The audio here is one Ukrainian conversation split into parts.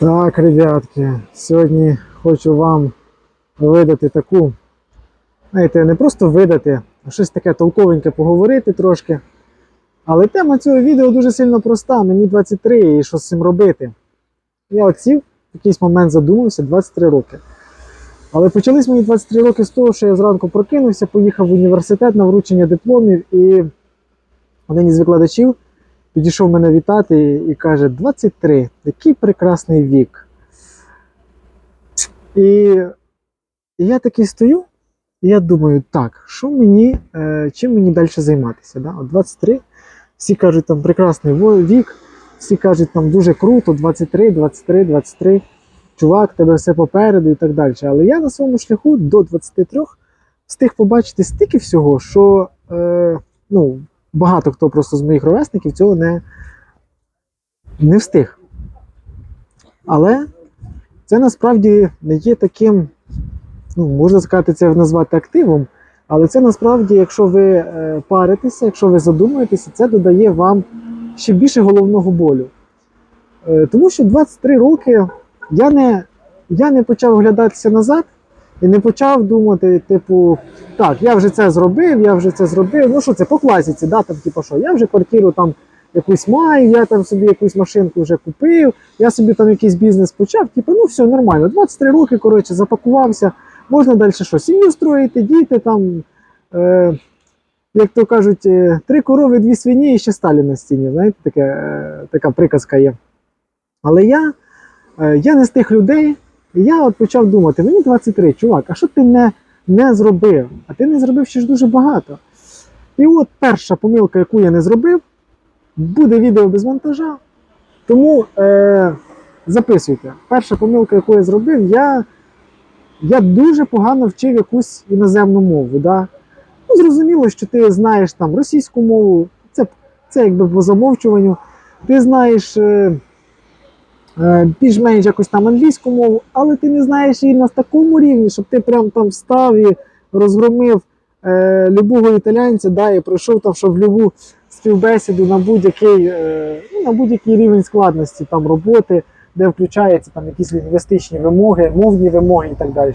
Так, ребятки, сьогодні хочу вам видати таку, знаєте, не просто видати, а щось таке толковеньке поговорити трошки. Але тема цього відео дуже сильно проста. Мені 23 і що з цим робити. Я от в якийсь момент задумався 23 роки. Але почались мої 23 роки з того, що я зранку прокинувся, поїхав в університет на вручення дипломів, і один із викладачів підійшов мене вітати і каже: 23, який прекрасний вік. І, я такий стою, і я думаю, так, що мені, е, чим мені далі займатися? Да? От 23, всі кажуть, там прекрасний вік, всі кажуть, там дуже круто, 23, 23, 23. Чувак, тебе все попереду і так далі. Але я на своєму шляху до 23 встиг побачити стільки всього, що е, ну, багато хто просто з моїх ровесників цього не, не встиг. Але це насправді не є таким, ну, можна сказати, це назвати активом. Але це насправді, якщо ви е, паритеся, якщо ви задумуєтеся, це додає вам ще більше головного болю. Е, тому що 23 роки я не, я не почав оглядатися назад і не почав думати, типу, так, я вже це зробив, я вже це зробив. Ну що це по класіці, да, там, типу, що, я вже квартиру там якусь маю, я там собі якусь машинку вже купив, я собі там якийсь бізнес почав, типу, ну все нормально. 23 роки, коротше, запакувався, можна далі що, сім'ю строїти, діти там. Е, як то кажуть, е, три корови, дві свині і ще Сталін на стіні. Знаєте, таке, е, така приказка є. Але я, е, я не з тих людей, і я от почав думати: мені 23, чувак, а що ти не, не зробив? А ти не зробив ще ж дуже багато. І от перша помилка, яку я не зробив, буде відео без монтажа. Тому е, записуйте. Перша помилка, яку я зробив, я, я дуже погано вчив якусь іноземну мову. Да? Ну, зрозуміло, що ти знаєш там російську мову, це, це якби по замовчуванню. Ти знаєш е, більш-менш якось там англійську мову, але ти не знаєш її на такому рівні, щоб ти прям там встав і розгромив е, любого італійця, да, і пройшов там, щоб любу співбесіду на будь-який, е, ну, на будь-який рівень складності там роботи, де включаються там якісь лінгвістичні вимоги, мовні вимоги і так далі.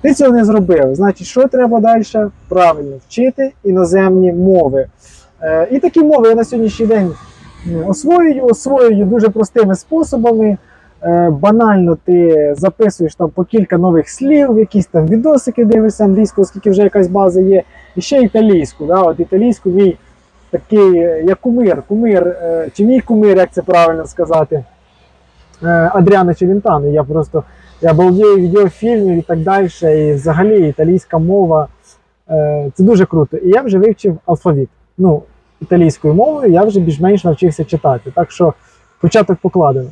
Ти цього не зробив. Значить, що треба далі? Правильно, вчити іноземні мови. Е, і такі мови я на сьогоднішній день освоюю, освоюю дуже простими способами. Е, банально ти записуєш там по кілька нових слів, якісь там відосики дивишся англійською, оскільки вже якась база є. І ще італійську. Да? От італійську мій такий, е, як кумир, кумир, е, чи мій кумир, як це правильно сказати, Адріано Челентано. Я просто я балдію відеофільмів і так далі. І взагалі італійська мова це дуже круто. І я вже вивчив алфавіт. Ну, італійською мовою я вже більш-менш навчився читати. Так що початок покладено.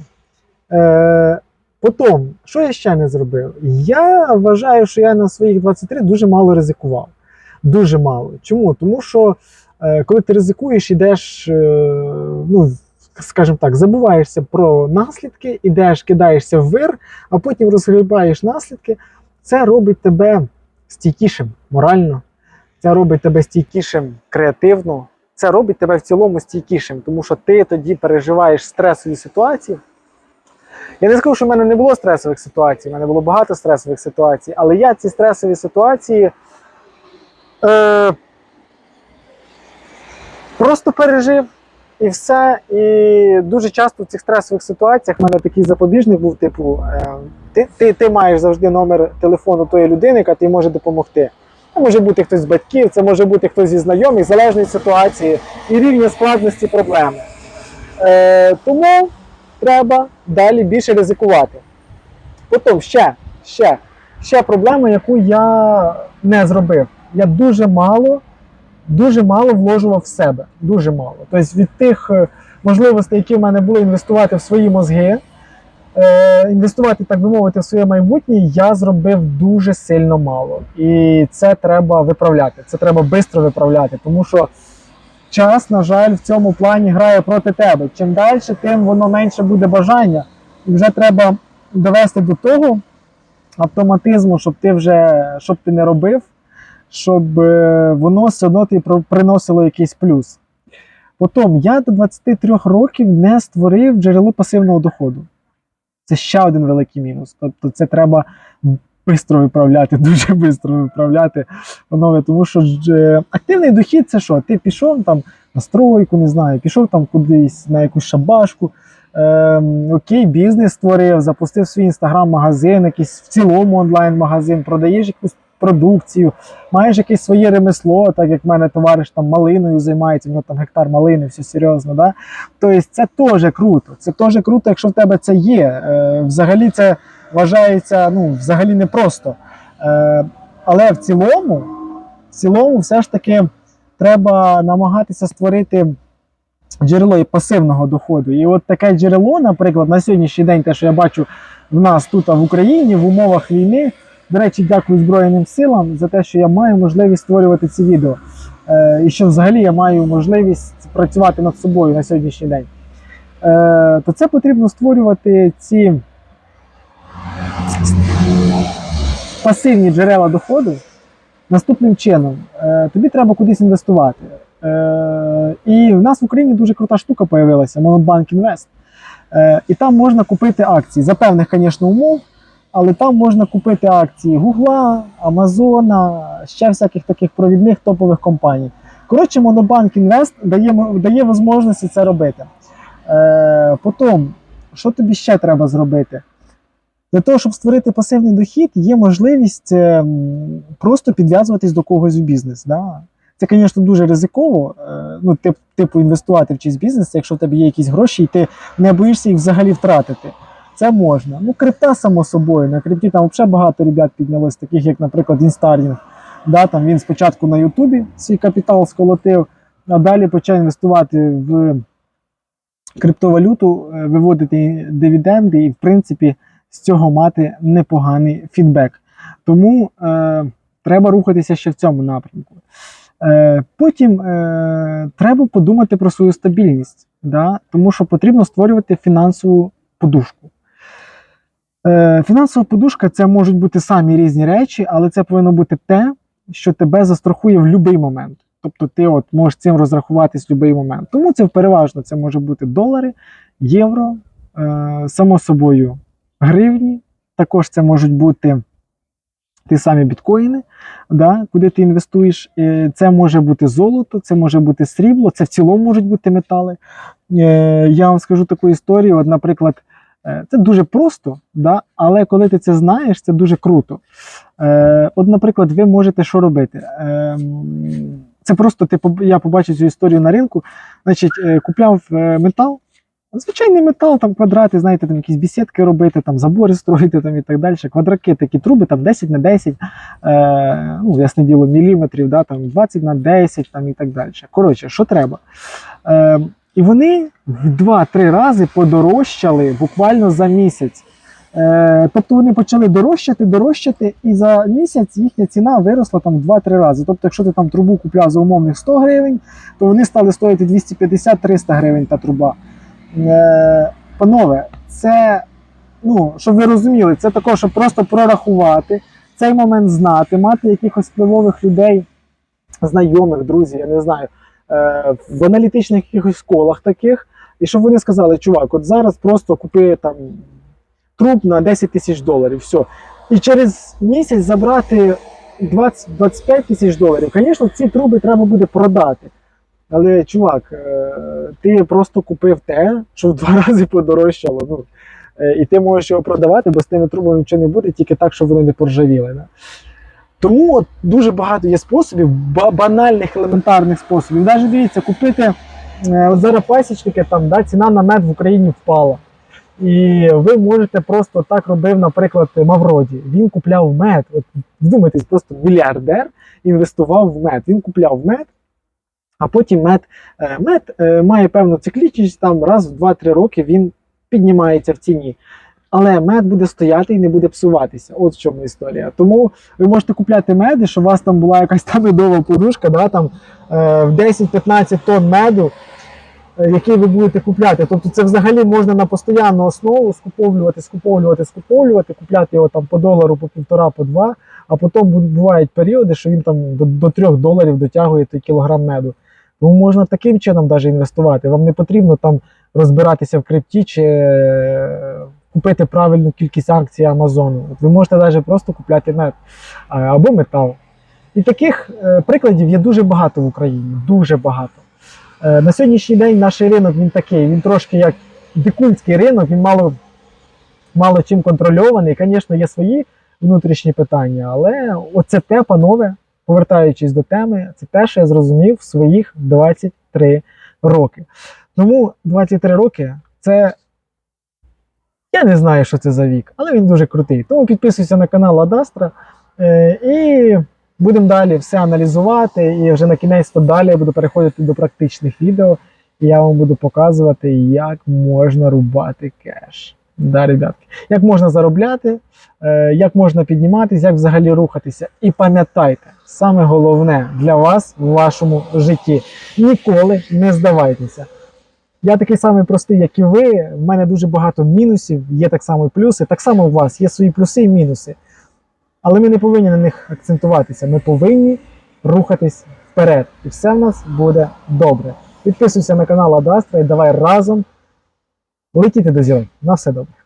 Е, Потім, що я ще не зробив? Я вважаю, що я на своїх 23 дуже мало ризикував. Дуже мало. Чому? Тому що е, коли ти ризикуєш, ідеш, е, ну, скажімо так, забуваєшся про наслідки, ідеш, кидаєшся в вир, а потім розгрібаєш наслідки, це робить тебе стійкішим морально, це робить тебе стійкішим креативно, це робить тебе в цілому стійкішим, тому що ти тоді переживаєш стресові ситуації. Я не скажу, що в мене не було стресових ситуацій, в мене було багато стресових ситуацій, але я ці стресові ситуації е, просто пережив і все. І дуже часто в цих стресових ситуаціях в мене такий запобіжник був, типу, е, ти, ти, ти маєш завжди номер телефону тої людини, яка тобі може допомогти. Це може бути хтось з батьків, це може бути хтось зі знайомих, залежно від ситуації і рівня складності проблеми. Е, тому треба далі більше ризикувати. Потім ще, ще, ще проблема, яку я не зробив. Я дуже мало, дуже мало вложував в себе. Дуже мало. Тобто від тих е, можливостей, які в мене були інвестувати в свої мозги, е, інвестувати, так би мовити, в своє майбутнє, я зробив дуже сильно мало. І це треба виправляти. Це треба швидко виправляти, тому що час, на жаль, в цьому плані грає проти тебе. Чим далі, тим воно менше буде бажання. І вже треба довести до того автоматизму, щоб ти вже щоб ти не робив, щоб е, воно все одно тобі приносило якийсь плюс. Потім я до 23 років не створив джерело пасивного доходу. Це ще один великий мінус. Тобто це треба швидко виправляти, дуже швидко виправляти. Панове, тому що ж, е, активний дохід це що? Ти пішов там на стройку, не знаю, пішов там кудись на якусь шабашку. Ем, окей, бізнес створив, запустив свій інстаграм-магазин, якийсь в цілому онлайн-магазин, продаєш якусь продукцію, маєш якесь своє ремесло, так як в мене товариш там малиною займається, в нього там гектар малини, все серйозно. Да? Тобто це теж круто. Це теж круто, якщо в тебе це є. Е, взагалі це вважається ну, взагалі непросто. Е, але в цілому, в цілому, все ж таки треба намагатися створити джерело і пасивного доходу. І от таке джерело, наприклад, на сьогоднішній день, те, що я бачу в нас тут в Україні в умовах війни. До речі, дякую Збройним силам за те, що я маю можливість створювати ці відео. Е, і що взагалі я маю можливість працювати над собою на сьогоднішній день. Е, то це потрібно створювати ці пасивні джерела доходу наступним чином. Е, тобі треба кудись інвестувати. Е, і в нас в Україні дуже крута штука з'явилася Монобанк Інвест. Е, і там можна купити акції за певних, звісно, умов, але там можна купити акції Гугла, Амазона, ще всяких таких провідних топових компаній. Коротше, Монобанк Інвест дає, дає можливості це робити. Е, потім, що тобі ще треба зробити? Для того, щоб створити пасивний дохід, є можливість е, просто підв'язуватись до когось в бізнес. Да? Це, звісно, дуже ризиково, е, ну, тип, типу інвестувати в чийсь бізнес, якщо в тебе є якісь гроші, і ти не боїшся їх взагалі втратити. Це можна. Ну, крипта, само собою. На крипті там взагалі багато ребят піднялось, таких як, наприклад, Інстарінг. Да, там він спочатку на Ютубі свій капітал сколотив, а далі почав інвестувати в криптовалюту, е, виводити дивіденди і, в принципі, з цього мати непоганий фідбек. Тому е, треба рухатися ще в цьому напрямку. Е, потім е, треба подумати про свою стабільність, да? тому що потрібно створювати фінансову подушку. Е, фінансова подушка це можуть бути самі різні речі, але це повинно бути те, що тебе застрахує в будь-який момент. Тобто ти от можеш цим розрахуватись в будь-який момент. Тому це переважно це може бути долари, євро, е, само собою гривні. Також це можуть бути ті самі біткоїни, да, куди ти інвестуєш. Е, Це може бути золото, це може бути срібло, це в цілому можуть бути метали. Я вам скажу таку історію. От, наприклад, це дуже просто, да, але коли ти це знаєш, це дуже круто. Е, От, наприклад, ви можете що робити? Е, Це просто ти я побачив цю історію на ринку. Значить, е, купляв е, метал. Звичайний метал, там квадрати, знаєте, там якісь бесідки робити, там забори строїти там і так далі. Квадраки, такі труби, там 10 на 10, е, ну, ясне діло, міліметрів, да, там 20 на 10 там, і так далі. Коротше, що треба? Е, і вони в 2-3 рази подорожчали буквально за місяць. Е, тобто вони почали дорожчати, дорожчати, і за місяць їхня ціна виросла там в 2-3 рази. Тобто, якщо ти там трубу купляв за умовних 100 гривень, то вони стали стоїти 250-300 гривень та труба. Е, панове, це, ну, щоб ви розуміли, це також, щоб просто прорахувати, цей момент знати, мати якихось впливових людей, знайомих, друзів, я не знаю, в аналітичних якихось колах таких, і щоб вони сказали, чувак, от зараз просто купи там труб на 10 тисяч доларів, все. І через місяць забрати 20-25 тисяч доларів. Звісно, ці труби треба буде продати. Але, чувак, е, ти просто купив те, що в два рази подорожчало. Ну, е, і ти можеш його продавати, бо з тими трубами нічого не буде, тільки так, щоб вони не поржавіли. Да? Тому от дуже багато є способів, банальних, елементарних способів. Навіть дивіться, купити е, зараз пасічники, там, да, ціна на мед в Україні впала. І ви можете просто так робив, наприклад, Мавроді. Він купляв мед. От вдумайтесь, просто мільярдер інвестував в мед. Він купляв мед, а потім мед, е, мед е, має певну циклічність, там раз в 2-3 роки він піднімається в ціні. Але мед буде стояти і не буде псуватися. От в чому історія. Тому ви можете купляти мед, і щоб у вас там була якась там медова подушка, да, там, е, в 10-15 тонн меду, е, який ви будете купляти. Тобто це взагалі можна на постійну основу скуповлювати, скуповлювати, скуповлювати, купляти його там по долару, по півтора, по два. А потім бувають періоди, що він там до, до 3 доларів дотягує той кілограм меду. Тому можна таким чином навіть інвестувати. Вам не потрібно там розбиратися в крипті чи е, купити правильну кількість акцій Амазону. Ви можете навіть просто купляти мед або метал. І таких е, прикладів є дуже багато в Україні. Дуже багато. Е, на сьогоднішній день наш ринок він такий, він трошки як дикунський ринок, він мало, мало чим контрольований. Звісно, є свої внутрішні питання, але оце те, панове, повертаючись до теми, це те, що я зрозумів в своїх 23 роки. Тому 23 роки це. Я не знаю, що це за вік, але він дуже крутий. Тому підписуйся на канал Адастра е, і будемо далі все аналізувати. І вже на кінець то далі я буду переходити до практичних відео. І я вам буду показувати, як можна рубати кеш. Да, ребятки. Як можна заробляти, е, як можна підніматися, як взагалі рухатися. І пам'ятайте, саме головне для вас в вашому житті. Ніколи не здавайтеся. Я такий самий простий, як і ви. В мене дуже багато мінусів, є так само і плюси. Так само у вас є свої плюси і мінуси. Але ми не повинні на них акцентуватися. Ми повинні рухатись вперед. І все в нас буде добре. Підписуйся на канал Адастра і давай разом летіти до зірок. На все добре.